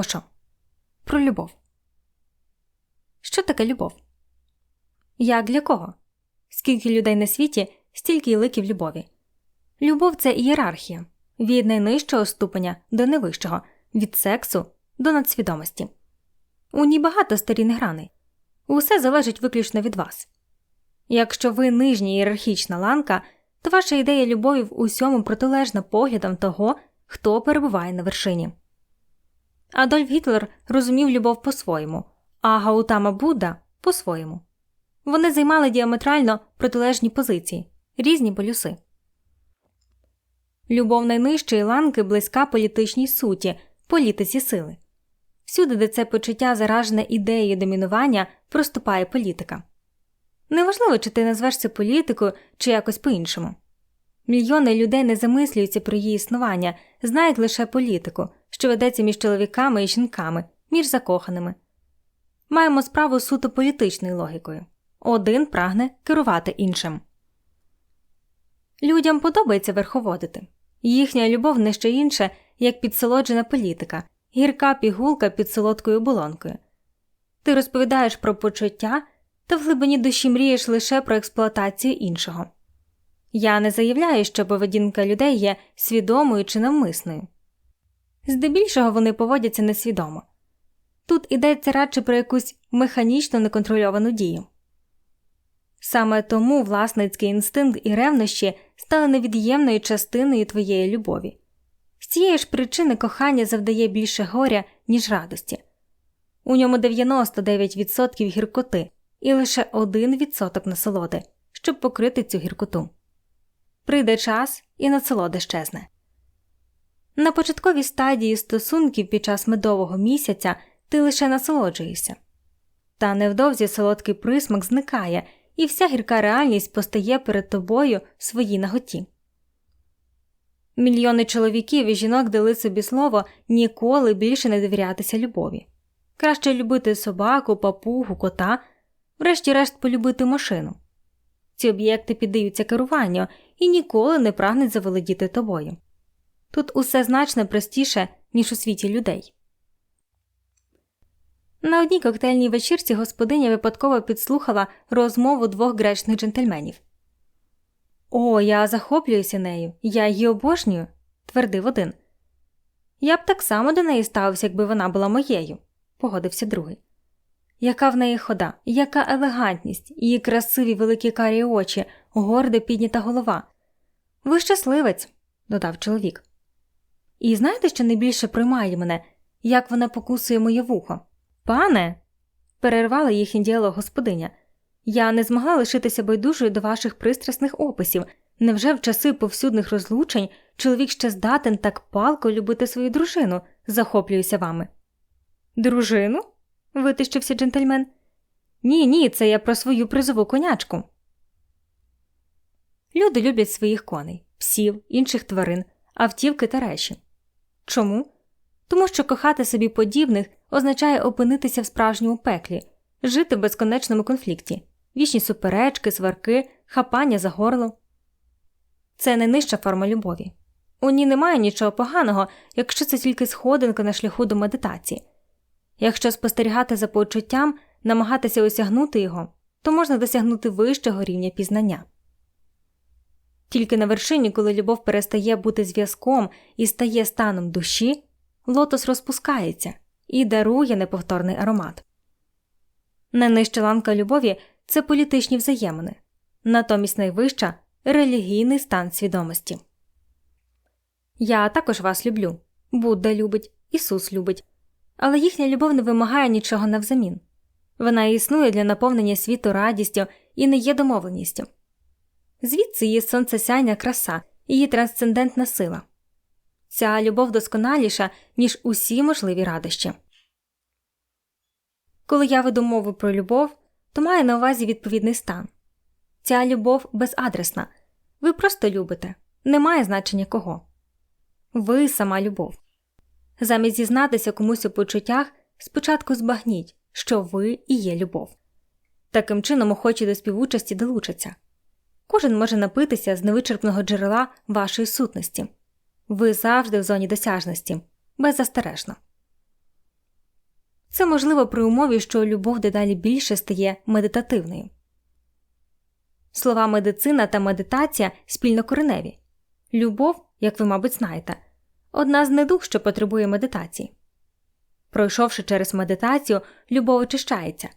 Про що? Про любов. Що таке любов? Як для кого? Скільки людей на світі, стільки й ликів любові. Любов це ієрархія від найнижчого ступеня до найвищого, від сексу до надсвідомості. У ній багато сторін грани. Усе залежить виключно від вас. Якщо ви нижня ієрархічна ланка, то ваша ідея любові в усьому протилежна поглядам того, хто перебуває на вершині. Адольф Гітлер розумів любов по-своєму, а Гаутама Будда по своєму. Вони займали діаметрально протилежні позиції, різні полюси. Любов найнижчої ланки близька політичній суті, політиці сили. Всюди, де це почуття заражене ідеєю домінування, проступає політика. Неважливо, чи ти назвешся політикою, чи якось по іншому. Мільйони людей не замислюються про її існування, знають лише політику, що ведеться між чоловіками і жінками, між закоханими. Маємо справу суто політичною логікою один прагне керувати іншим. Людям подобається верховодити. Їхня любов не що інше, як підсолоджена політика, гірка пігулка під солодкою оболонкою. Ти розповідаєш про почуття, та в глибині душі мрієш лише про експлуатацію іншого. Я не заявляю, що поведінка людей є свідомою чи навмисною. Здебільшого вони поводяться несвідомо. Тут йдеться радше про якусь механічно неконтрольовану дію. Саме тому власницький інстинкт і ревнощі стали невід'ємною частиною твоєї любові. З цієї ж причини кохання завдає більше горя, ніж радості. У ньому 99% гіркоти і лише 1% насолоди, щоб покрити цю гіркоту. Прийде час і насолода щезне. На початковій стадії стосунків під час медового місяця ти лише насолоджуєшся, та невдовзі солодкий присмак зникає, і вся гірка реальність постає перед тобою в своїй наготі. Мільйони чоловіків і жінок дали собі слово ніколи більше не довірятися любові. Краще любити собаку, папугу, кота, врешті-решт полюбити машину. Ці об'єкти піддаються керуванню і ніколи не прагнуть заволодіти тобою. Тут усе значно простіше, ніж у світі людей. На одній коктейльній вечірці господиня випадково підслухала розмову двох гречних джентльменів. О, я захоплююся нею, я її обожнюю, твердив один. Я б так само до неї ставився, якби вона була моєю, погодився другий. Яка в неї хода, яка елегантність, її красиві великі карі очі, горде піднята голова. Ви щасливець, додав чоловік. І знаєте, що найбільше приймає мене, як вона покусує моє вухо? Пане, перервала їхній діалог господиня. Я не змогла лишитися байдужою до ваших пристрасних описів. Невже в часи повсюдних розлучень чоловік ще здатен так палко любити свою дружину, захоплююся вами? Дружину? Витищився джентльмен. Ні, ні, це я про свою призову конячку. Люди люблять своїх коней, псів, інших тварин, автівки та речі. Чому? Тому що кохати собі подібних означає опинитися в справжньому пеклі, жити в безконечному конфлікті, вічні суперечки, сварки, хапання за горло. Це не нижча форма любові. У ній немає нічого поганого, якщо це тільки сходинка на шляху до медитації. Якщо спостерігати за почуттям, намагатися осягнути його, то можна досягнути вищого рівня пізнання. Тільки на вершині, коли любов перестає бути зв'язком і стає станом душі, лотос розпускається і дарує неповторний аромат. Найнижча ланка любові це політичні взаємини, натомість найвища релігійний стан свідомості. Я також вас люблю. Будда любить, Ісус любить, але їхня любов не вимагає нічого навзамін. Вона існує для наповнення світу радістю і не є домовленістю. Звідси її сонцесяйна краса, її трансцендентна сила. Ця любов досконаліша, ніж усі можливі радощі. Коли я веду мову про любов, то маю на увазі відповідний стан. Ця любов безадресна. Ви просто любите, немає значення кого. Ви сама любов. Замість зізнатися комусь у почуттях, спочатку збагніть, що ви і є любов. Таким чином, охочі до співучасті долучаться. Кожен може напитися з невичерпного джерела вашої сутності. Ви завжди в зоні досяжності, беззастережно. Це можливо при умові, що любов дедалі більше стає медитативною. Слова медицина та медитація спільнокореневі. Любов, як ви, мабуть, знаєте, одна з недуг, що потребує медитації. Пройшовши через медитацію, любов очищається.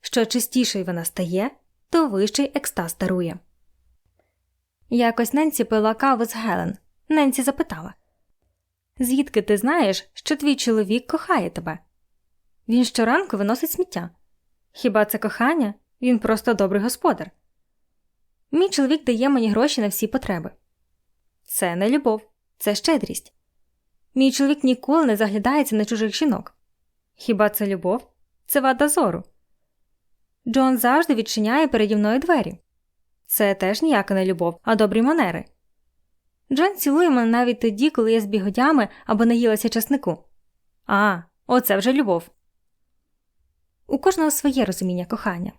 Що чистішою вона стає, то вищий екстаз дарує. Якось Ненсі пила каву з Гелен. Ненсі запитала Звідки ти знаєш, що твій чоловік кохає тебе? Він щоранку виносить сміття. Хіба це кохання? Він просто добрий господар. Мій чоловік дає мені гроші на всі потреби. Це не любов, це щедрість. Мій чоловік ніколи не заглядається на чужих жінок. Хіба це любов? Це вада зору. Джон завжди відчиняє переді мною двері. Це теж ніяка не любов, а добрі манери. Джон цілує мене навіть тоді, коли я з бігодями або наїлася часнику. А, оце вже любов. У кожного своє розуміння кохання.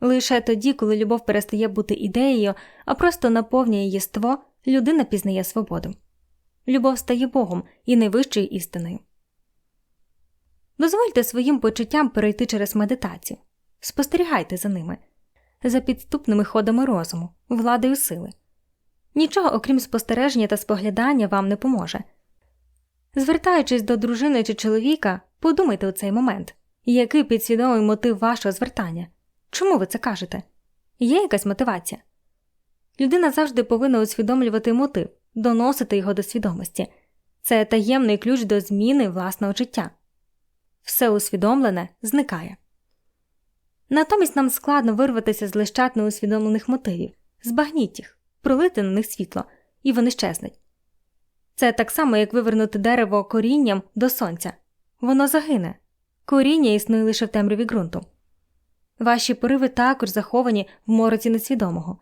Лише тоді, коли любов перестає бути ідеєю, а просто наповнює єство, людина пізнає свободу. Любов стає Богом і найвищою істиною. Дозвольте своїм почуттям перейти через медитацію. Спостерігайте за ними, за підступними ходами розуму, владою сили. Нічого, окрім спостереження та споглядання, вам не поможе. Звертаючись до дружини чи чоловіка, подумайте у цей момент, який підсвідомий мотив вашого звертання. Чому ви це кажете? Є якась мотивація? Людина завжди повинна усвідомлювати мотив, доносити його до свідомості це таємний ключ до зміни власного життя. Все усвідомлене зникає. Натомість нам складно вирватися з лищат неусвідомлених мотивів, збагніть їх, пролити на них світло, і вони щезнуть. Це так само, як вивернути дерево корінням до сонця воно загине, коріння існує лише в темряві ґрунту. Ваші пориви також заховані в мороці несвідомого.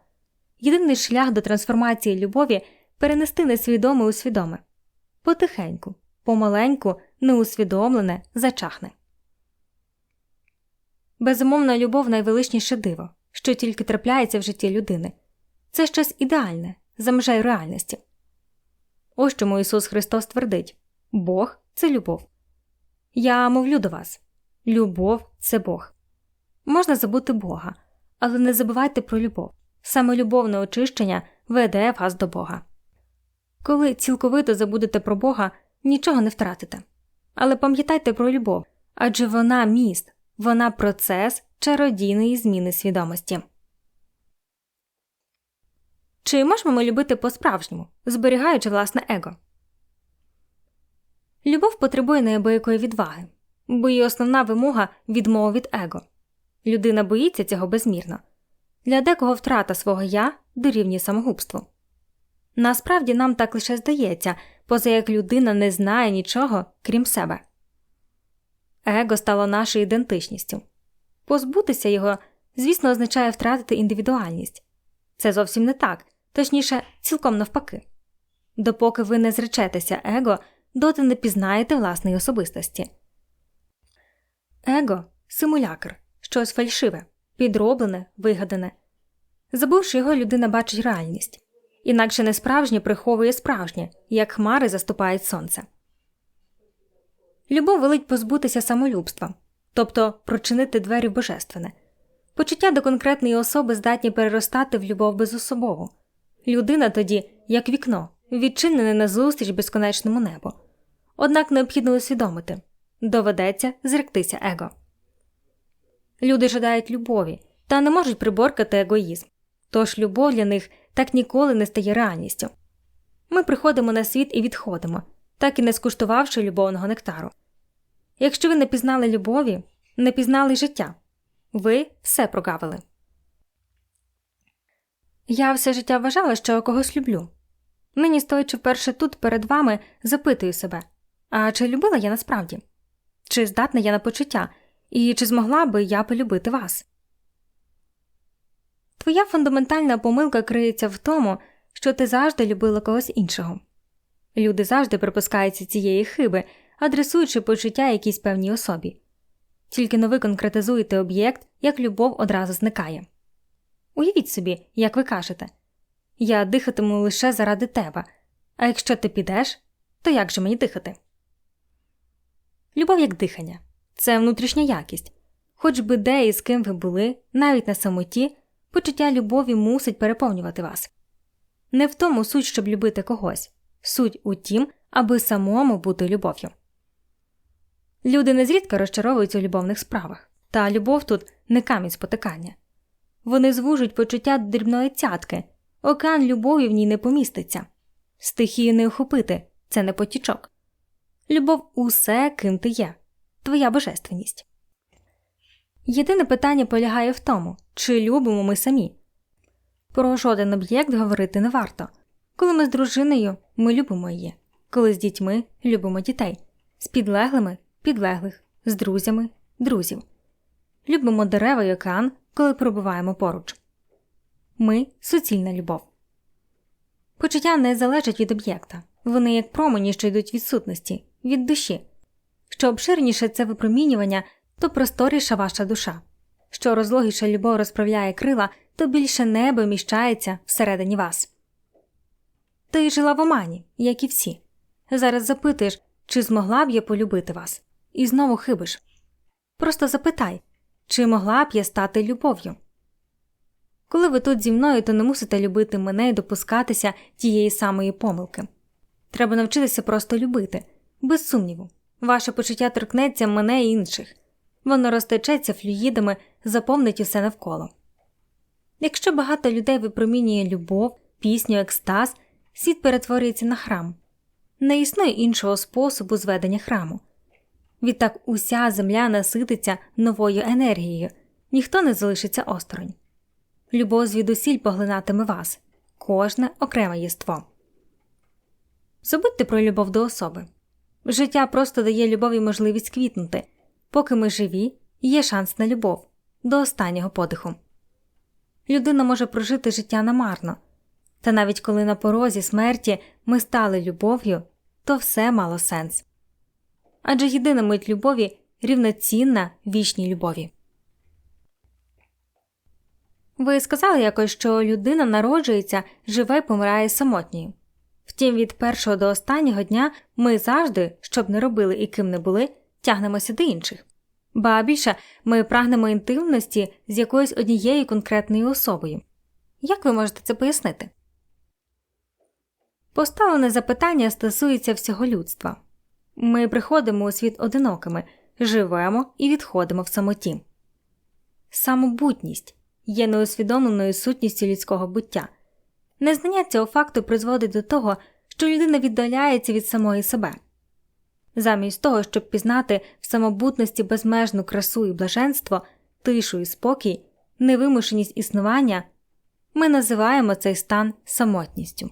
Єдиний шлях до трансформації любові перенести несвідоме у свідоме потихеньку, помаленьку, неусвідомлене, зачахне. Безумовна любов найвеличніше диво, що тільки трапляється в житті людини. Це щось ідеальне, за межею реальності. Ось чому Ісус Христос твердить Бог це любов. Я мовлю до вас любов це Бог. Можна забути Бога, але не забувайте про любов. Саме любовне очищення веде вас до Бога. Коли цілковито забудете про Бога, нічого не втратите. Але пам'ятайте про любов адже вона міст, вона процес чародійної зміни свідомості. Чи можемо ми любити по-справжньому, зберігаючи власне его? Любов потребує неабиякої відваги, бо її основна вимога відмова від его. Людина боїться цього безмірно. Для декого втрата свого я дорівнює самогубству. Насправді нам так лише здається, поза як людина не знає нічого крім себе. Его стало нашою ідентичністю. Позбутися його, звісно, означає втратити індивідуальність. Це зовсім не так, точніше, цілком навпаки. Допоки ви не зречетеся его, доти не пізнаєте власної особистості. Его симулякр щось фальшиве, підроблене, вигадане. Забувши його, людина бачить реальність, інакше не справжнє приховує справжнє, як хмари заступають сонце. Любов велить позбутися самолюбства, тобто прочинити двері божественне. Почуття до конкретної особи здатні переростати в любов безособову. Людина тоді, як вікно, відчинене назустріч безконечному небу. Однак необхідно усвідомити доведеться зректися его. Люди жадають любові та не можуть приборкати егоїзм, тож любов для них так ніколи не стає реальністю. Ми приходимо на світ і відходимо, так і не скуштувавши любовного нектару. Якщо ви не пізнали любові, не пізнали життя, ви все прогавили. Я все життя вважала, що когось люблю. Нині, стоячи вперше тут перед вами, запитую себе а чи любила я насправді? Чи здатна я на почуття? І чи змогла би я полюбити вас? Твоя фундаментальна помилка криється в тому, що ти завжди любила когось іншого. Люди завжди припускаються цієї хиби, адресуючи почуття якійсь певній особі. Тільки но ви конкретизуєте об'єкт, як любов одразу зникає. Уявіть собі, як ви кажете я дихатиму лише заради тебе, а якщо ти підеш, то як же мені дихати? Любов як дихання це внутрішня якість. Хоч би де і з ким ви були, навіть на самоті, почуття любові мусить переповнювати вас. Не в тому суть, щоб любити когось, суть у тім, аби самому бути любов'ю. Люди незрідка розчаровуються у любовних справах, та любов тут не камінь спотикання. Вони звужують почуття дрібної цятки, океан любові в ній не поміститься, стихію не охопити це не потічок. Любов усе, ким ти є, твоя божественність. Єдине питання полягає в тому, чи любимо ми самі. Про жоден об'єкт говорити не варто. Коли ми з дружиною, ми любимо її, коли з дітьми любимо дітей, з підлеглими підлеглих, з друзями друзів. Любимо дерева й океан, коли пробуваємо поруч. Ми суцільна любов. Почуття не залежать від об'єкта, вони як промені, що йдуть від сутності, від душі. Що обширніше це випромінювання, то просторіша ваша душа. Що розлогіша любов розправляє крила, то більше небо міщається всередині вас. Ти жила в омані, як і всі. Зараз запитуєш, чи змогла б я полюбити вас, і знову хибиш. Просто запитай, чи могла б я стати любов'ю. Коли ви тут зі мною, то не мусите любити мене і допускатися тієї самої помилки. Треба навчитися просто любити, без сумніву. Ваше почуття торкнеться мене і інших, воно розтечеться флюїдами, заповнить усе навколо. Якщо багато людей випромінює любов, пісню, екстаз, світ перетворюється на храм. Не існує іншого способу зведення храму. Відтак уся земля насититься новою енергією, ніхто не залишиться осторонь. Любов звідусіль поглинатиме вас, кожне окреме єство. Забудьте про любов до особи. Життя просто дає любові можливість квітнути, поки ми живі, є шанс на любов до останнього подиху. Людина може прожити життя намарно, та навіть коли на порозі смерті ми стали любов'ю, то все мало сенс. Адже єдина мить любові рівноцінна вічній любові. Ви сказали якось, що людина народжується, живе і помирає самотньою. Втім, від першого до останнього дня ми завжди, щоб не робили і ким не були, тягнемося до інших. Ба більше ми прагнемо інтимності з якоюсь однією конкретною особою. Як ви можете це пояснити? Поставлене запитання стосується всього людства ми приходимо у світ одинокими, живемо і відходимо в самоті. Самобутність є неусвідомленою сутністю людського буття. Незнання цього факту призводить до того, що людина віддаляється від самої себе. Замість того, щоб пізнати в самобутності безмежну красу і блаженство, тишу і спокій, невимушеність існування, ми називаємо цей стан самотністю.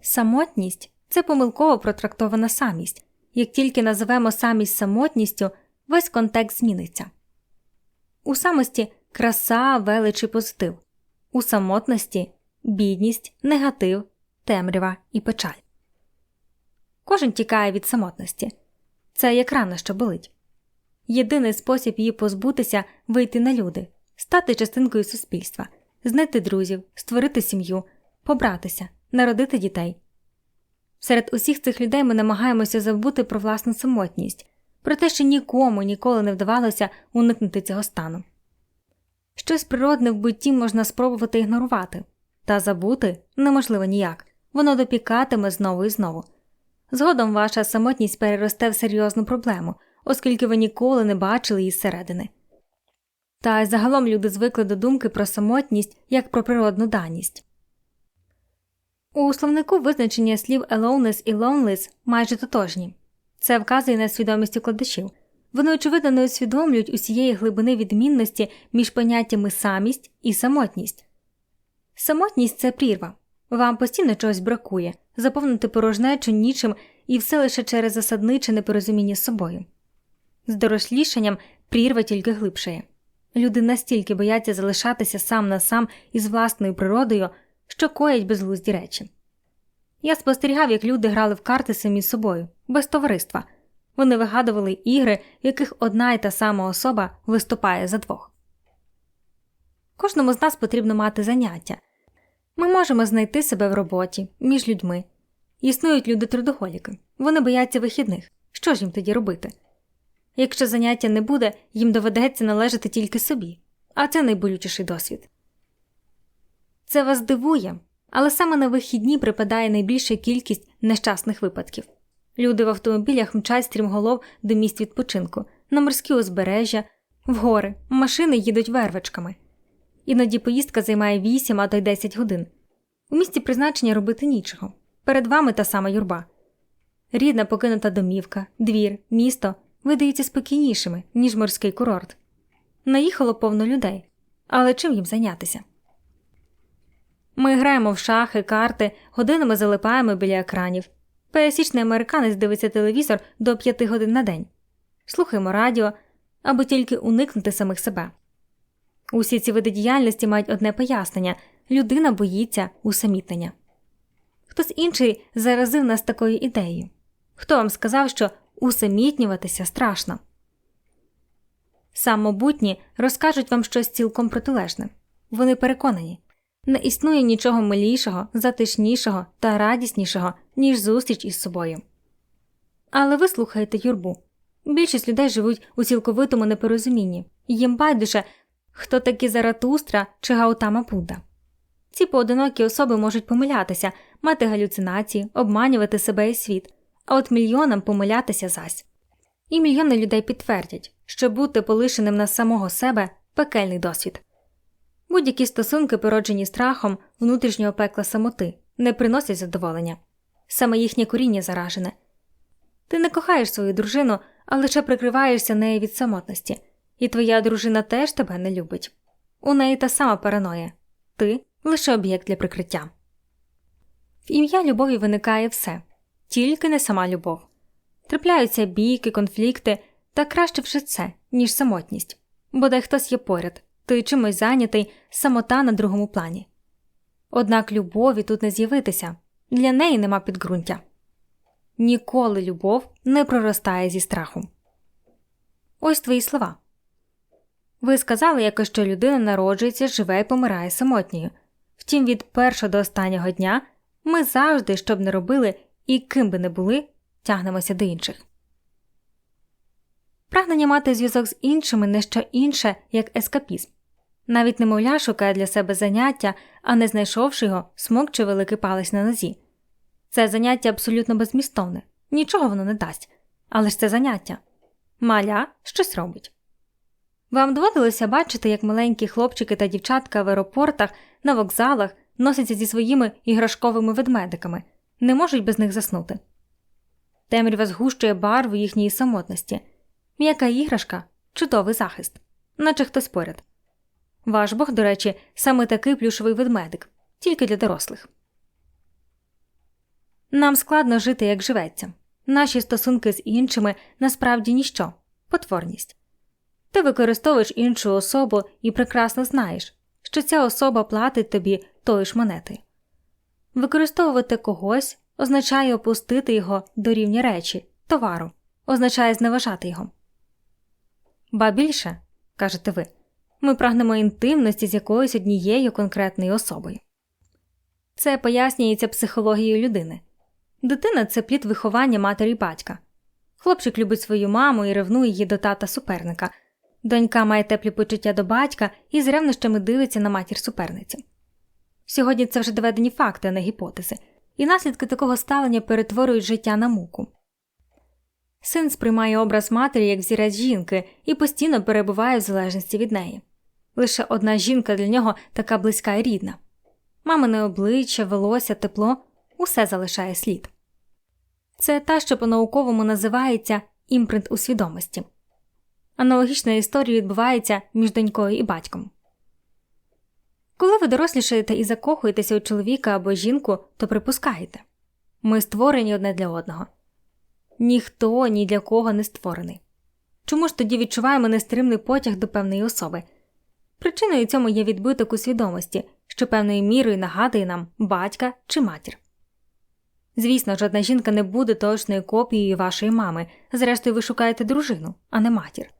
Самотність це помилково протрактована самість. Як тільки називемо самість самотністю, весь контекст зміниться. У самості краса, велич і позитив, у самотності бідність, негатив, темрява і печаль. Кожен тікає від самотності це як рана, що болить. Єдиний спосіб її позбутися вийти на люди, стати частинкою суспільства, знайти друзів, створити сім'ю, побратися, народити дітей. Серед усіх цих людей ми намагаємося забути про власну самотність, про те, що нікому ніколи не вдавалося уникнути цього стану. Щось природне в бутті можна спробувати ігнорувати, та забути неможливо ніяк, воно допікатиме знову і знову. Згодом ваша самотність переросте в серйозну проблему, оскільки ви ніколи не бачили її зсередини. Та й загалом люди звикли до думки про самотність як про природну даність. У словнику визначення слів aloneness і loneless майже тотожні. Це вказує на свідомість укладачів. Вони, очевидно, не усвідомлюють усієї глибини відмінності між поняттями самість і самотність. Самотність це прірва. Вам постійно чогось бракує, заповнити порожнечу нічим і все лише через засадниче непорозуміння з собою. З дорослішанням прірва тільки глибшає. Люди настільки бояться залишатися сам на сам із власною природою що коять безглузді речі. Я спостерігав, як люди грали в карти самі з собою, без товариства. Вони вигадували ігри, в яких одна й та сама особа виступає за двох. Кожному з нас потрібно мати заняття. Ми можемо знайти себе в роботі, між людьми. Існують люди трудоголіки, вони бояться вихідних. Що ж їм тоді робити? Якщо заняття не буде, їм доведеться належати тільки собі, а це найболючіший досвід. Це вас дивує, але саме на вихідні припадає найбільша кількість нещасних випадків. Люди в автомобілях мчать стрімголов до місць відпочинку, на морські узбережжя, в гори, машини їдуть вервичками. Іноді поїздка займає 8, а то й 10 годин. У місті призначення робити нічого. Перед вами та сама юрба. Рідна покинута домівка, двір, місто видаються спокійнішими, ніж морський курорт. Наїхало повно людей, але чим їм зайнятися? Ми граємо в шахи, карти, годинами залипаємо біля екранів. Пересічний американець дивиться телевізор до п'яти годин на день. Слухаємо радіо, аби тільки уникнути самих себе. Усі ці види діяльності мають одне пояснення людина боїться усамітнення. Хтось інший заразив нас такою ідеєю. Хто вам сказав, що усамітнюватися страшно? Самобутні розкажуть вам щось цілком протилежне. Вони переконані не існує нічого милішого, затишнішого та радіснішого, ніж зустріч із собою. Але ви слухаєте юрбу. Більшість людей живуть у цілковитому непорозумінні, їм байдуже, хто такі Заратустра чи Гаутама Будда. Ці поодинокі особи можуть помилятися, мати галюцинації, обманювати себе і світ, а от мільйонам помилятися зась. І мільйони людей підтвердять, що бути полишеним на самого себе пекельний досвід. Будь-які стосунки, породжені страхом внутрішнього пекла самоти, не приносять задоволення, саме їхнє коріння заражене. Ти не кохаєш свою дружину, а лише прикриваєшся нею від самотності, і твоя дружина теж тебе не любить. У неї та сама параноя ти лише об'єкт для прикриття. В ім'я любові виникає все, тільки не сама любов. Трапляються бійки, конфлікти, та краще вже це, ніж самотність, бодай хтось є поряд, ти чимось зайнятий, самота на другому плані. Однак любові тут не з'явитися, для неї нема підґрунтя. Ніколи любов не проростає зі страху. Ось твої слова. Ви сказали якось, що людина народжується, живе і помирає самотньою. Втім, від першого до останнього дня ми завжди, що б не робили і ким би не були, тягнемося до інших. Прагнення мати зв'язок з іншими не що інше, як ескапізм. Навіть немовля шукає для себе заняття, а не знайшовши його, смокче великий палець на нозі. Це заняття абсолютно безмістовне, нічого воно не дасть, але ж це заняття. Маля щось робить. Вам доводилося бачити, як маленькі хлопчики та дівчатка в аеропортах, на вокзалах носяться зі своїми іграшковими ведмедиками, не можуть без них заснути. Темрява згущує барву їхньої самотності, м'яка іграшка чудовий захист, наче хтось поряд. Ваш Бог, до речі, саме такий плюшовий ведмедик, тільки для дорослих. Нам складно жити, як живеться. Наші стосунки з іншими насправді ніщо, потворність. Ти використовуєш іншу особу і прекрасно знаєш, що ця особа платить тобі тої ж монети. Використовувати когось означає опустити його до рівня речі, товару, означає зневажати його. Ба більше, кажете ви, ми прагнемо інтимності з якоюсь однією конкретною особою. Це пояснюється психологією людини. Дитина це плід виховання матері й батька. Хлопчик любить свою маму і ревнує її до тата суперника. Донька має теплі почуття до батька і з ревнощами дивиться на матір суперниці. Сьогодні це вже доведені факти, а не гіпотези, і наслідки такого ставлення перетворюють життя на муку. Син сприймає образ матері як взірець жінки і постійно перебуває в залежності від неї. Лише одна жінка для нього така близька і рідна. Мамине обличчя, волосся, тепло усе залишає слід. Це та, що по науковому називається імпринт у свідомості. Аналогічна історія відбувається між донькою і батьком. Коли ви дорослішаєте і закохуєтеся у чоловіка або жінку, то припускаєте ми створені одне для одного. Ніхто ні для кого не створений. Чому ж тоді відчуваємо нестримний потяг до певної особи? Причиною цьому є відбиток у свідомості, що певною мірою нагадує нам батька чи матір. Звісно, жодна жінка не буде точною копією вашої мами, зрештою, ви шукаєте дружину, а не матір.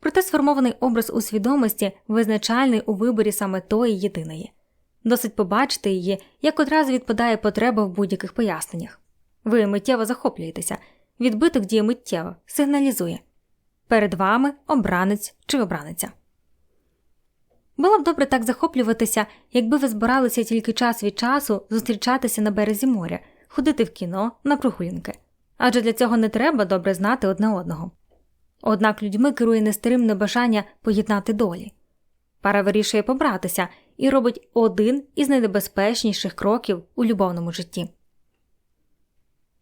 Проте сформований образ у свідомості визначальний у виборі саме тої єдиної. Досить побачити її, як одразу відпадає потреба в будь-яких поясненнях. Ви миттєво захоплюєтеся, відбиток діє миттєво, сигналізує. перед вами обранець чи обраниця. Було б добре так захоплюватися, якби ви збиралися тільки час від часу зустрічатися на березі моря, ходити в кіно на прогулянки. Адже для цього не треба добре знати одне одного. Однак людьми керує нестримне бажання поєднати долі. Пара вирішує побратися і робить один із найнебезпечніших кроків у любовному житті.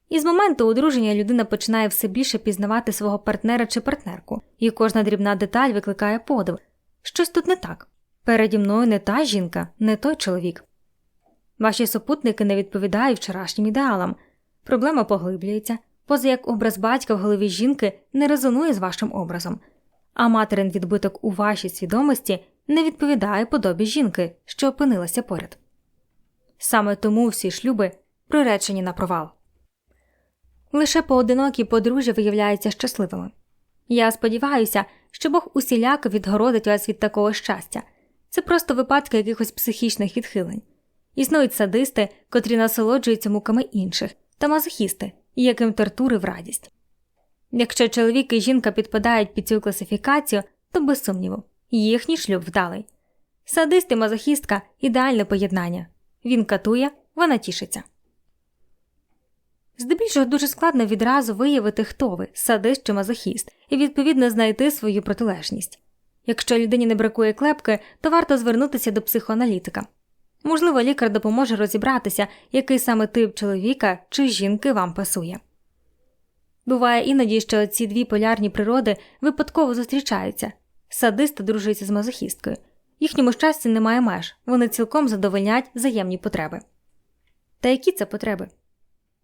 І з моменту одруження людина починає все більше пізнавати свого партнера чи партнерку, і кожна дрібна деталь викликає подив. Щось тут не так. Переді мною не та жінка, не той чоловік. Ваші супутники не відповідають вчорашнім ідеалам. Проблема поглиблюється, поза як образ батька в голові жінки не резонує з вашим образом, а материн відбиток у вашій свідомості не відповідає подобі жінки, що опинилася поряд. Саме тому всі шлюби приречені на провал. Лише поодинокі подружжя виявляються щасливими. Я сподіваюся, що Бог усіляко відгородить вас від такого щастя. Це просто випадки якихось психічних відхилень. Існують садисти, котрі насолоджуються муками інших, та мазохісти, яким тортури в радість. Якщо чоловік і жінка підпадають під цю класифікацію, то без сумніву, їхній шлюб вдалий. Садист і мазохістка ідеальне поєднання. Він катує, вона тішиться. Здебільшого дуже складно відразу виявити, хто ви садист чи мазохіст, і відповідно знайти свою протилежність. Якщо людині не бракує клепки, то варто звернутися до психоаналітика. Можливо, лікар допоможе розібратися, який саме тип чоловіка чи жінки вам пасує. Буває іноді, що ці дві полярні природи випадково зустрічаються садист дружиться з мазохісткою. Їхньому щастю немає меж, вони цілком задовольнять взаємні потреби. Та які це потреби?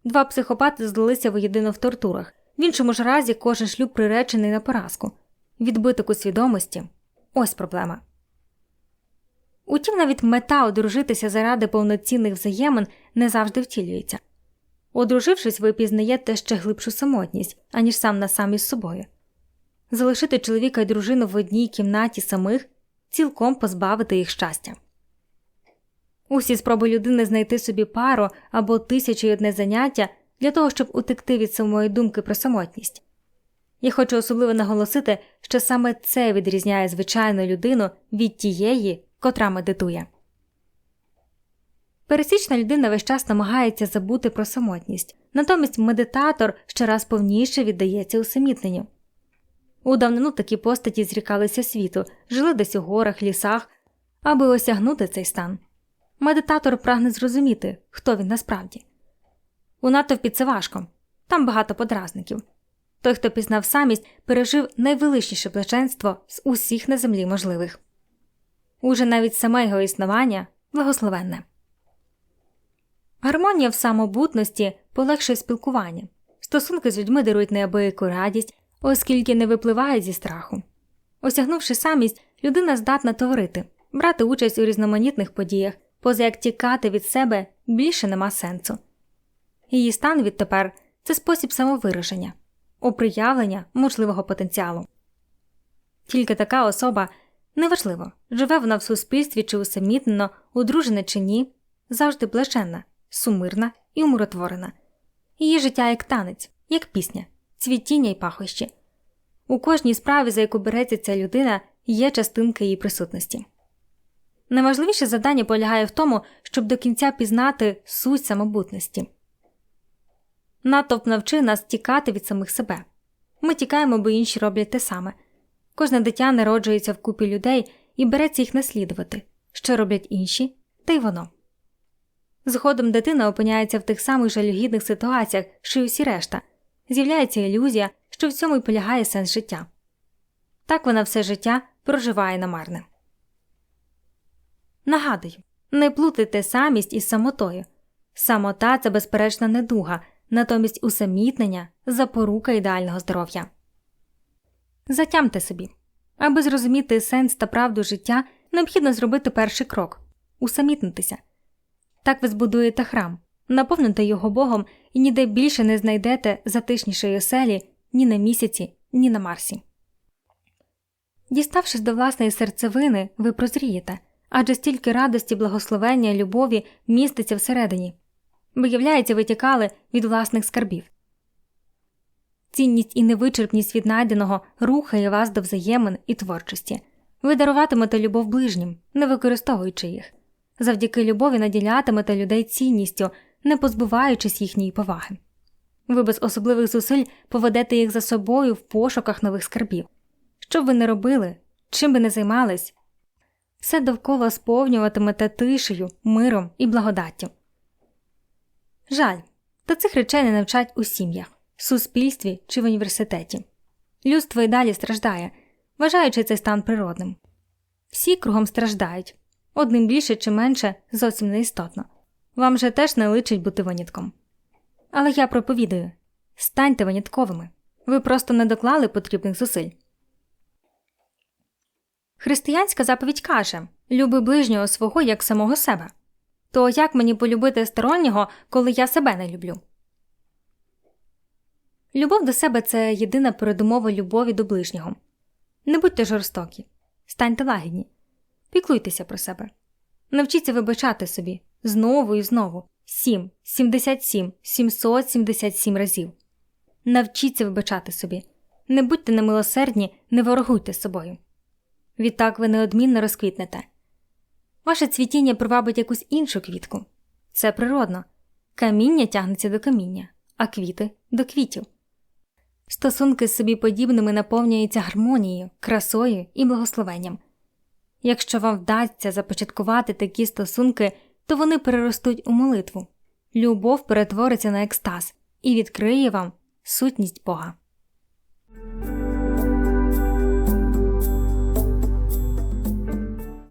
Два психопати злилися воєдино в тортурах, в іншому ж разі кожен шлюб приречений на поразку, відбиток у свідомості ось проблема. Утім, навіть мета одружитися заради повноцінних взаємин не завжди втілюється. Одружившись, ви пізнаєте ще глибшу самотність, аніж сам на сам із собою. Залишити чоловіка і дружину в одній кімнаті самих цілком позбавити їх щастя. Усі спроби людини знайти собі пару або тисячу й одне заняття для того, щоб утекти від самої думки про самотність. Я хочу особливо наголосити, що саме це відрізняє звичайну людину від тієї, котра медитує. Пересічна людина весь час намагається забути про самотність, натомість медитатор щораз повніше віддається усамітненню. У давнину такі постаті зрікалися світу, жили десь у горах, лісах, аби осягнути цей стан. Медитатор прагне зрозуміти, хто він насправді. У натовпі це важко, там багато подразників. Той, хто пізнав самість, пережив найвеличніше блаженство з усіх на землі можливих. Уже навіть саме його існування благословенне. Гармонія в самобутності полегшує спілкування. Стосунки з людьми дарують неабияку радість, оскільки не випливають зі страху. Осягнувши самість, людина здатна творити, брати участь у різноманітних подіях, поза як тікати від себе більше нема сенсу. Її стан відтепер це спосіб самовираження, оприявлення можливого потенціалу. Тільки така особа неважливо, живе вона в суспільстві чи усамітнено, одружена чи ні, завжди блаженна, сумирна і умиротворена. Її життя як танець, як пісня, цвітіння й пахощі. У кожній справі, за яку береться ця людина, є частинка її присутності. Найважливіше завдання полягає в тому, щоб до кінця пізнати суть самобутності. Натовп навчив нас тікати від самих себе. Ми тікаємо, бо інші роблять те саме. Кожне дитя народжується в купі людей і береться їх наслідувати, що роблять інші, та й воно. Згодом дитина опиняється в тих самих жалюгідних ситуаціях, що й усі решта, з'являється ілюзія, що в цьому й полягає сенс життя. Так вона все життя проживає намарне. Нагадую, не плутайте самість із самотою. Самота це безперечна недуга, натомість усамітнення запорука ідеального здоров'я. Затямте собі. Аби зрозуміти сенс та правду життя, необхідно зробити перший крок усамітнитися. Так ви збудуєте храм, наповните його Богом і ніде більше не знайдете затишнішої оселі ні на місяці, ні на Марсі. Діставшись до власної серцевини, ви прозрієте адже стільки радості, благословення, любові міститься всередині. Виявляється, ви тікали від власних скарбів. Цінність і невичерпність віднайденого рухає вас до взаємин і творчості. Ви даруватимете любов ближнім, не використовуючи їх. Завдяки любові наділятимете людей цінністю, не позбуваючись їхньої поваги. Ви без особливих зусиль поведете їх за собою в пошуках нових скарбів. Що б ви не робили, чим би не займались, все довкола сповнюватимете тишею, миром і благодаттю. Жаль, та цих речей не навчать у сім'ях, суспільстві чи в університеті. Людство й далі страждає, вважаючи цей стан природним. Всі кругом страждають, одним більше чи менше зовсім не істотно. Вам же теж не личить бути винятком. Але я проповідаю станьте винятковими. Ви просто не доклали потрібних зусиль. Християнська заповідь каже люби ближнього свого як самого себе. То як мені полюбити стороннього, коли я себе не люблю? Любов до себе це єдина передумова любові до ближнього. Не будьте жорстокі, станьте лагідні, піклуйтеся про себе, навчіться вибачати собі знову і знову 7, 77, 777 разів. Навчіться вибачати собі, не будьте немилосердні, не ворогуйте собою. Відтак ви неодмінно розквітнете. Ваше цвітіння привабить якусь іншу квітку. Це природно. Каміння тягнеться до каміння, а квіти до квітів. Стосунки з собі подібними наповнюються гармонією, красою і благословенням. Якщо вам вдасться започаткувати такі стосунки, то вони переростуть у молитву. Любов перетвориться на екстаз і відкриє вам сутність Бога.